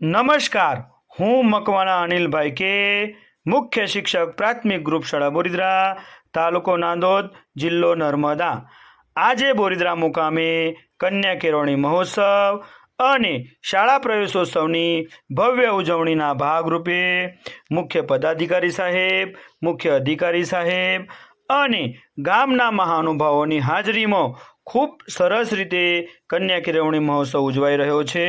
નમસ્કાર. હું મકવાણા અનિલભાઈ કે મુખ્ય શિક્ષક પ્રાથમિક ગ્રુપ શાળા બોરિદ્રા, તાલુકો નાંદોદ, જિલ્લો નર્મદા. આજે બોરિદ્રા મુકામે કન્યા કેળવણી મહોત્સવ અને શાળા પ્રવેશોત્સવની ભવ્ય ઉજવણીના ભાગરૂપે મુખ્ય પદાધિકારી સાહેબ, મુખ્ય અધિકારી સાહેબ અને ગામના મહાનુભાવોની હાજરીમાં ખૂબ સરસ રીતે કન્યા કેળવણી મહોત્સવ ઉજવાઈ રહ્યો છે.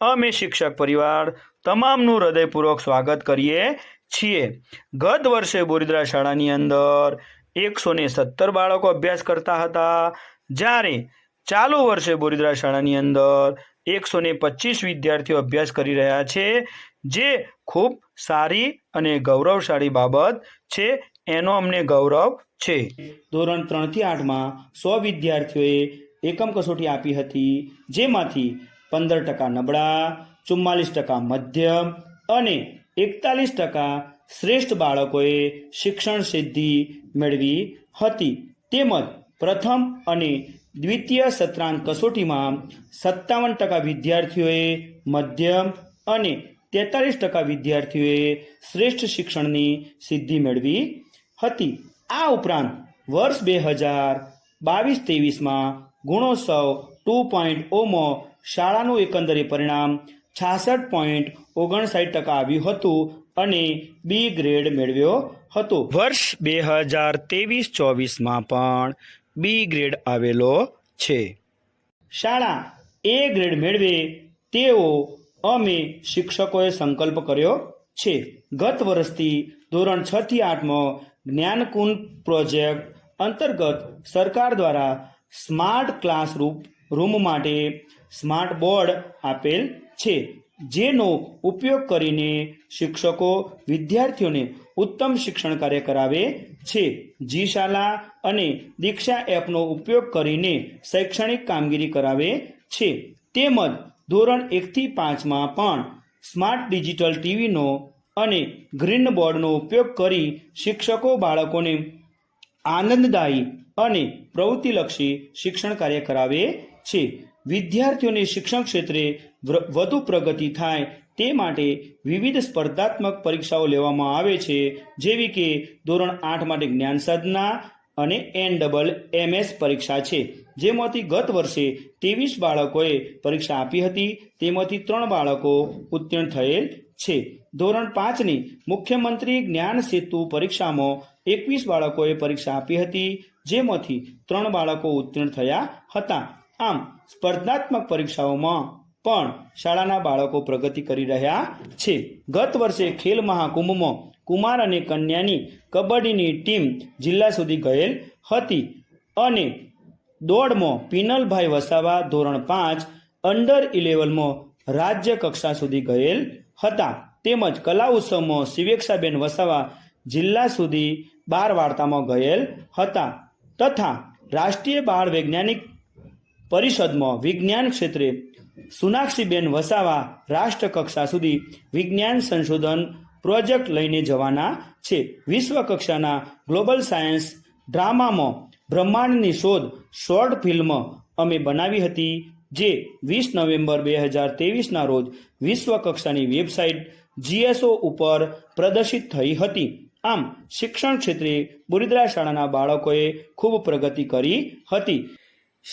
અમે શિક્ષક પરિવાર તમામનું હૃદયપૂર્વક સ્વાગત કરીએ છીએ. ગત વર્ષે બોરિદ્રા શાળાની અંદર એકસો ને સત્તર બાળકો અભ્યાસ કરતા હતા. જ્યારે ચાલુ વર્ષે બોરિદ્રા શાળાની અંદર એકસો ને પચીસ વિદ્યાર્થીઓ અભ્યાસ કરી રહ્યા છે, જે ખૂબ સારી અને ગૌરવશાળી બાબત છે, એનો અમને ગૌરવ છે. ધોરણ ત્રણથી આઠમાં સો વિદ્યાર્થીઓએ એકમ કસોટી આપી હતી, જેમાંથી પંદર ટકા નબળા, ચુમ્માલીસ ટકા મધ્યમ અને એકતાલીસ ટકા શ્રેષ્ઠ બાળકોએ શિક્ષણ સિદ્ધિ મેળવી હતી. તેમજ પ્રથમ અને દ્વિતીય સત્રાંત કસોટીમાં સત્તાવન ટકા વિદ્યાર્થીઓએ મધ્યમ અને તેતાલીસ ટકા વિદ્યાર્થીઓએ શ્રેષ્ઠ શિક્ષણની સિદ્ધિ મેળવી હતી. આ ઉપરાંત વર્ષ બે હજાર બાવીસ ત્રેવીસમાં ગુણોત્સવ ટુ પોઈન્ટ ઓમાં શાળાનું એકંદરે પરિણામ છાસઠ પોઈન્ટ ઓગણસાઠ ટકા આવ્યું હતું અને બી ગ્રેડ મેળવ્યો હતો. વર્ષ બે હજાર ત્રેવીસ ચોવીસમાં પણ બી ગ્રેડ આવેલો છે. શાળા એ ગ્રેડ મેળવે તેવો અમે શિક્ષકોએ સંકલ્પ કર્યો છે. ગત વર્ષથી ધોરણ છ થી આઠમાં જ્ઞાનકુંજ પ્રોજેક્ટ અંતર્ગત સરકાર દ્વારા સ્માર્ટ ક્લાસરૂમ રૂમ માટે સ્માર્ટ બોર્ડ આપેલ છે, જેનો ઉપયોગ કરીને શિક્ષકો વિદ્યાર્થીઓને ઉત્તમ શિક્ષણ કાર્ય કરાવે છે. જી શાલા અને દીક્ષા એપનો ઉપયોગ કરીને શૈક્ષણિક કામગીરી કરાવે છે. તેમજ ધોરણ એકથી પાંચમાં પણ સ્માર્ટ ડિજિટલ ટીવીનો અને ગ્રીન બોર્ડનો ઉપયોગ કરી શિક્ષકો બાળકોને આનંદદાયી અને પ્રવૃત્તિલક્ષી શિક્ષણ કાર્ય કરાવે છે. વિદ્યાર્થીઓને શિક્ષણ ક્ષેત્રે વધુ પ્રગતિ થાય તે માટે વિવિધ સ્પર્ધાત્મક પરીક્ષાઓ લેવામાં આવે છે, જેવી કે ધોરણ આઠ માટે જ્ઞાન સાધના અને એન ડબલ એમએસ પરીક્ષા છે. જેમાંથી ગત વર્ષે ત્રેવીસ બાળકોએ પરીક્ષા આપી હતી, તેમાંથી ત્રણ બાળકો ઉત્તીર્ણ થયેલ છે. ધોરણ પાંચની મુખ્યમંત્રી જ્ઞાન સેતુ પરીક્ષામાં એકવીસ બાળકોએ પરીક્ષા આપી હતી, જેમાંથી ત્રણ બાળકો ઉત્તીર્ણ થયા હતા. આમ, સ્પર્ધાત્મક પરીક્ષાઓમાં પણ શાળાના બાળકો પ્રગતિ કરી રહ્યા છે. ગત વર્ષે ખેલ મહાકુંભમાં કુમાર અને કન્યાની કબડ્ડીની ટીમ જિલ્લા સુધી ગયેલ હતી અને દોડમાં પિનલભાઈ વસાવા ધોરણ પાંચ, અંડર ઇલેવનમાં રાજ્ય કક્ષા સુધી ગયેલ હતા. તેમજ કલા ઉત્સવમાં શિવેક્ષાબેન વસાવા જિલ્લા સુધી બાર વાર્તામાં ગયેલ હતા તથા રાષ્ટ્રીય બાળ વૈજ્ઞાનિક પરિષદમાં વિજ્ઞાન ક્ષેત્રે સુનાક્ષીબેન વસાવા રાષ્ટ્ર કક્ષા સુધી વિજ્ઞાન સંશોધન પ્રોજેક્ટ લઈને જવાના છે. વિશ્વ કક્ષાના ગ્લોબલ સાયન્સ ડ્રામામાં બ્રહ્માંડની શોધ શોર્ટ ફિલ્મ અમે બનાવી હતી, જે વીસ નવેમ્બર બે હજાર ત્રેવીસના રોજ વિશ્વ કક્ષાની વેબસાઇટ જીએસઓ ઉપર પ્રદર્શિત થઈ હતી. આમ, શિક્ષણ ક્ષેત્રે બુરિદ્રા શાળાના બાળકોએ ખૂબ પ્રગતિ કરી હતી.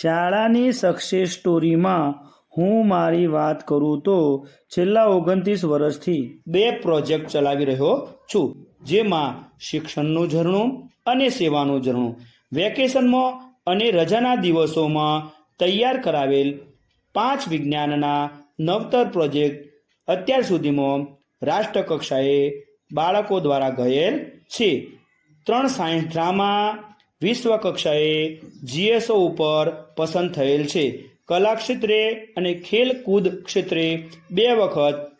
શાળાની સક્સેસ સ્ટોરીમાં હું મારી વાત કરું તો છેલ્લા ઓગણત્રીસ વર્ષથી બે પ્રોજેક્ટ ચલાવી રહ્યો છું. જેમાં શિક્ષણનું ઝરણું અને સેવાનું ઝરણું. વેકેશનમાં અને રજાના દિવસોમાં તૈયાર કરાવેલ પાંચ વિજ્ઞાનના નવતર પ્રોજેક્ટ અત્યાર સુધીમાં રાષ્ટ્રકક્ષાએ બાળકો દ્વારા ગયેલ છે. ત્રણ સાયન્સ ડ્રામા વિશ્વ કક્ષાએ જીએસઓ ઉપર પસંદ થયેલ છે. કલા ક્ષેત્રે અને ખેલકૂદ ક્ષેત્રે બે વખત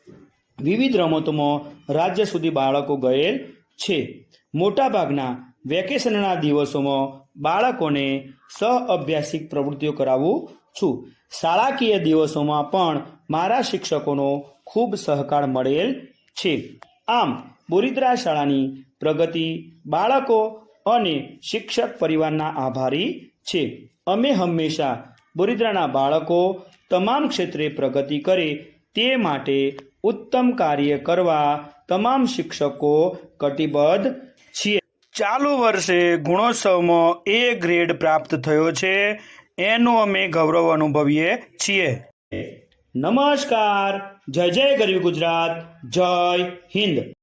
વિવિધ રમતોમાં રાજ્ય સુધી બાળકો ગયેલ છે. મોટાભાગના વેકેશનના દિવસોમાં બાળકોને સહ અભ્યાસિક પ્રવૃત્તિઓ કરાવું છું. શાળાકીય દિવસોમાં પણ મારા શિક્ષકોનો ખૂબ સહકાર મળેલ છે. આમ, બોરિદ્રા શાળાની પ્રગતિ બાળકો અને શિક્ષક પરિવારના આભારી છે. અમે હંમેશા બોરિદ્રાના બાળકો તમામ ક્ષેત્રે પ્રગતિ કરે તે માટે ઉત્તમ કાર્ય કરવા તમામ શિક્ષકો કટિબદ્ધ છીએ. ચાલુ વર્ષે ગુણોત્સવમાં એ ગ્રેડ પ્રાપ્ત થયો છે. એનું અમે ગૌરવ અનુભવીએ છીએ. નમસ્કાર. જય જય ગરવી ગુજરાત. જય હિન્દ.